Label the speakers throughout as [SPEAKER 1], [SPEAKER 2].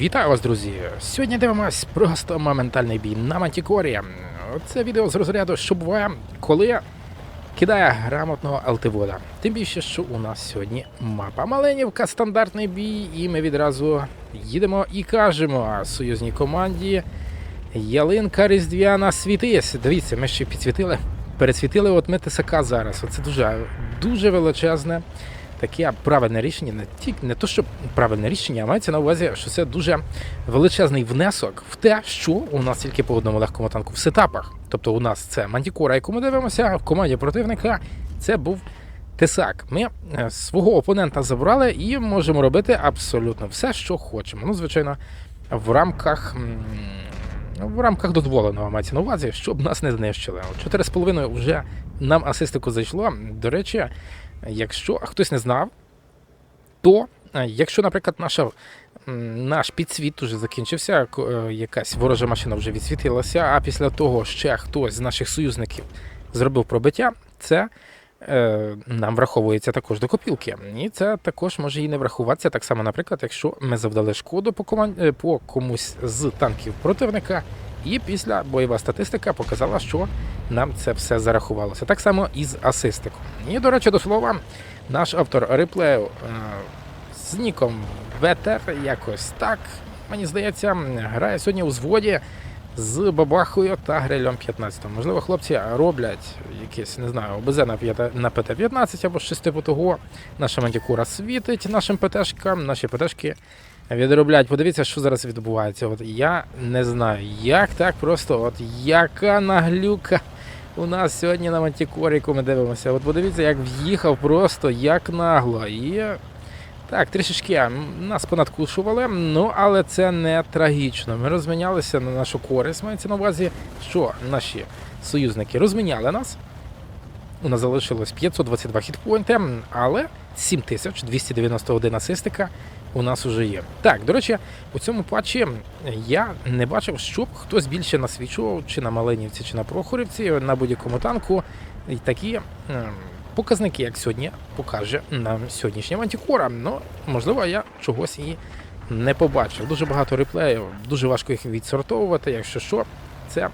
[SPEAKER 1] Вітаю вас, друзі! Сьогодні дивимось просто моментальний бій на Мантікорі. Це відео з розряду, що буває, коли кидає грамотного алтивода. Тим більше, що у нас сьогодні мапа Маленівка, стандартний бій, і ми відразу їдемо і кажемо союзній команді. Ялинка Різдвяна світись. Дивіться, ми ще підсвітили, пересвітили от ми ТСК зараз. Оце дуже, дуже величезне таке правильне рішення, не тільки не то, що правильне рішення, а мається на увазі, що це дуже величезний внесок в те, що у нас тільки по одному легкому танку в сетапах. Тобто у нас це Мантікора, яку ми дивимося, в команді противника це був Тесак. Ми е, свого опонента забрали і можемо робити абсолютно все, що хочемо. Ну, звичайно, в рамках. В рамках дозволеного мається на увазі, щоб нас не знищили. От 4,5 вже нам асистику зайшло. До речі, якщо хтось не знав, то е, якщо, наприклад, наша, наш підсвіт уже закінчився, е, якась ворожа машина вже відсвітилася, а після того ще хтось з наших союзників зробив пробиття, це е, нам враховується також до копілки. І це також може і не врахуватися. Так само, наприклад, якщо ми завдали шкоду по, коман... е, по комусь з танків противника, і після бойова статистика показала, що нам це все зарахувалося. Так само і з асистиком. І, до речі, до слова, наш автор реплею е, з ніком Ветер якось так, мені здається, грає сьогодні у зводі з бабахою та грилем 15. Можливо, хлопці роблять якесь, не знаю, ОБЗ на ПТ-15 або щось типу того. Наша мантікура світить нашим ПТшкам, наші ПТшки відроблять. Подивіться, що зараз відбувається. От я не знаю, як так просто, от яка наглюка у нас сьогодні на Мантікоріку ми дивимося. От подивіться, як в'їхав просто, як нагло. І так, трішечки нас понадкушували, ну але це не трагічно. Ми розмінялися на нашу користь. Мається на увазі, що наші союзники розміняли нас. У нас залишилось 522 хітпойнти, але 7291 асистика у нас уже є. Так, до речі, у цьому патчі я не бачив, щоб хтось більше насвічував чи на Маленівці, чи на Прохорівці на будь-якому танку і такі ем, показники, як сьогодні покаже нам сьогоднішня Мантікора. Ну, можливо, я чогось і не побачив. Дуже багато реплеїв, дуже важко їх відсортовувати. Якщо що, це.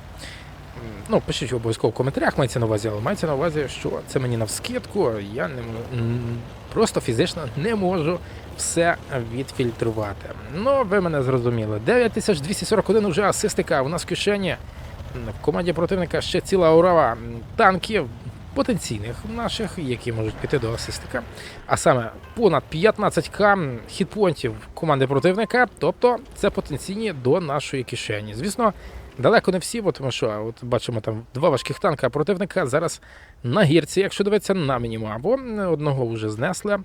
[SPEAKER 1] Ну, пишіть обов'язково в коментарях, мається на увазі, але мається на увазі, що це мені навскидку. Я не просто фізично не можу все відфільтрувати. Ну, ви мене зрозуміли. 9241 вже асистика у нас в кишені. В команді противника ще ціла орава танків потенційних наших, які можуть піти до асистика. А саме понад 15к хітпонтів команди противника, тобто це потенційні до нашої кишені. Звісно, далеко не всі, бо тому що от бачимо там два важких танка противника зараз на гірці, якщо дивитися на мінімум, або одного вже знесли.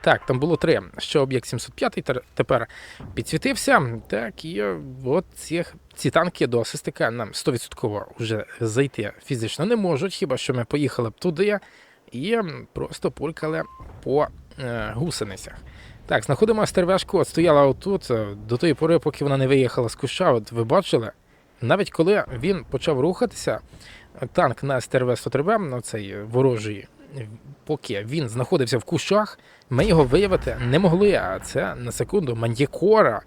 [SPEAKER 1] Так, там було три. Ще об'єкт 705 тепер підсвітився. Так, і от ці, ці танки до асистика нам 100% вже зайти фізично не можуть, хіба що ми поїхали б туди і просто пулькали по е, гусеницях. Так, знаходимо стервешку, от стояла отут е, до тої пори, поки вона не виїхала з куща. От ви бачили, навіть коли він почав рухатися, танк на СТРВ 103 ну, цей ворожий, поки він знаходився в кущах, ми його виявити не могли. А це на секунду мандікора.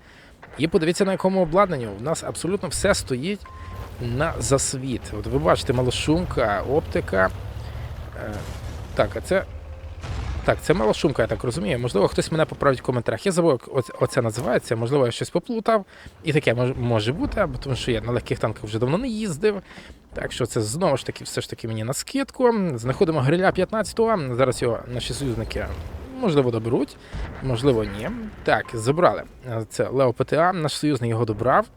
[SPEAKER 1] І подивіться, на якому обладнанні. У нас абсолютно все стоїть на засвіт. От ви бачите, малошумка, оптика. Е, Так, а це. Так, це малошумка, я так розумію. Можливо, хтось мене поправить в коментарях. Я забув, як оце, називається. Можливо, я щось поплутав. І таке може бути, бо тому що я на легких танках вже давно не їздив. Так що це знову ж таки, все ж таки мені на скидку. Знаходимо гриля 15-го. Зараз його наші союзники можливо доберуть, можливо, ні. Так, забрали. Це Лео ПТА, наш союзник його добрав.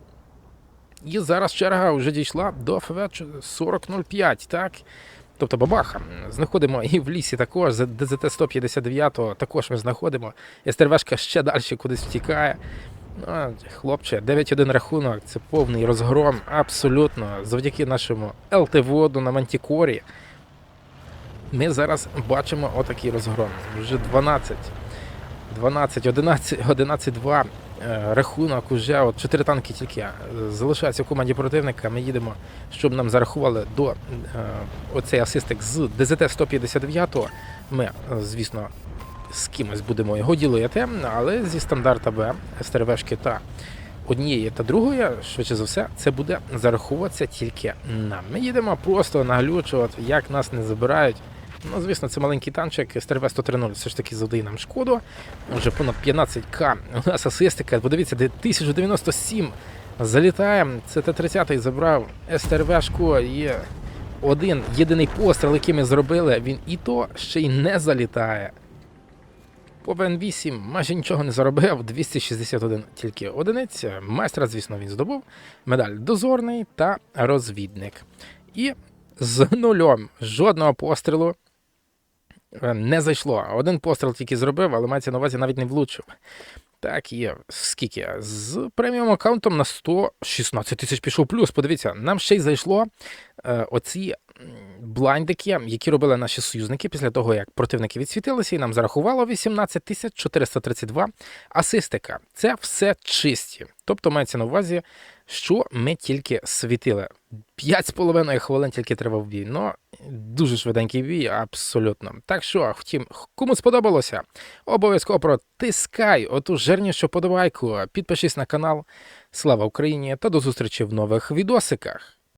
[SPEAKER 1] І зараз черга вже дійшла до ФВ 4005, так? Тобто бабаха. Знаходимо і в лісі також, за ДЗТ 159 також ми знаходимо. СТРВшка ще далі кудись втікає. Ну, хлопче, 9-1 рахунок, це повний розгром, абсолютно. Завдяки нашому ЛТ-воду на Мантікорі. Ми зараз бачимо отакий розгром. Вже 12, 12, 11, 11, 2 е, рахунок уже. От 4 танки тільки е, залишаються в команді противника. Ми їдемо, щоб нам зарахували до е, оцей асистик з ДЗТ 159. Ми, е, звісно, з кимось будемо його ділити, але зі стандарта Б, СТРВшки та однієї та другої, швидше за все, це буде зараховуватися тільки нам. Ми їдемо просто наглючувати, як нас не забирають. Ну, звісно, це маленький танчик СТРВ 130 все ж таки завдає нам шкоду. Вже понад 15к. У нас асистика, подивіться, де 1097 залітає. Це Т-30 забрав СТРВшку і один єдиний постріл, який ми зробили, він і то ще й не залітає. По БН8 майже нічого не заробив, 261 тільки одиниць. Майстра, звісно, він здобув. Медаль дозорний та розвідник. І з нульом жодного пострілу не зайшло. Один постріл тільки зробив, але мається на увазі навіть не влучив. Так, є. Скільки? З преміум аккаунтом на 116 тисяч пішов плюс. Подивіться, нам ще й зайшло е, оці блайндики, які робили наші союзники після того, як противники відсвітилися, і нам зарахувало 18 432 асистика. Це все чисті. Тобто мається на увазі, що ми тільки світили. 5,5 хвилин тільки треба в бій. Ну, дуже швиденький бій, абсолютно. Так що, втім, кому сподобалося, обов'язково протискай оту жирнішу подобайку, підпишись на канал. Слава Україні та до зустрічі в нових відосиках.